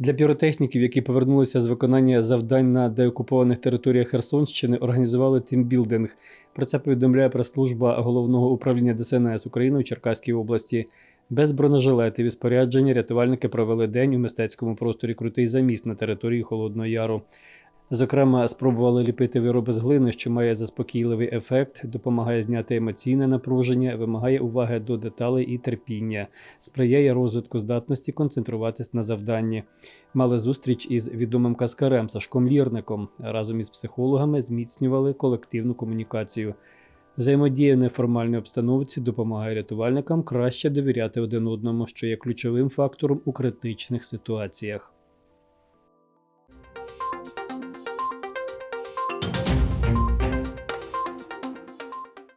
Для піротехніків, які повернулися з виконання завдань на деокупованих територіях Херсонщини, організували тімбілдинг. Про це повідомляє прес-служба головного управління ДСНС України у Черкаській області. Без бронежилетів і спорядження рятувальники провели день у мистецькому просторі Крутий заміст на території Холодного Яру. Зокрема, спробували ліпити вироби з глини, що має заспокійливий ефект, допомагає зняти емоційне напруження, вимагає уваги до деталей і терпіння, сприяє розвитку здатності концентруватись на завданні. Мали зустріч із відомим каскарем Сашком Лірником. Разом із психологами зміцнювали колективну комунікацію. Взаємодія в неформальній обстановці допомагає рятувальникам краще довіряти один одному, що є ключовим фактором у критичних ситуаціях.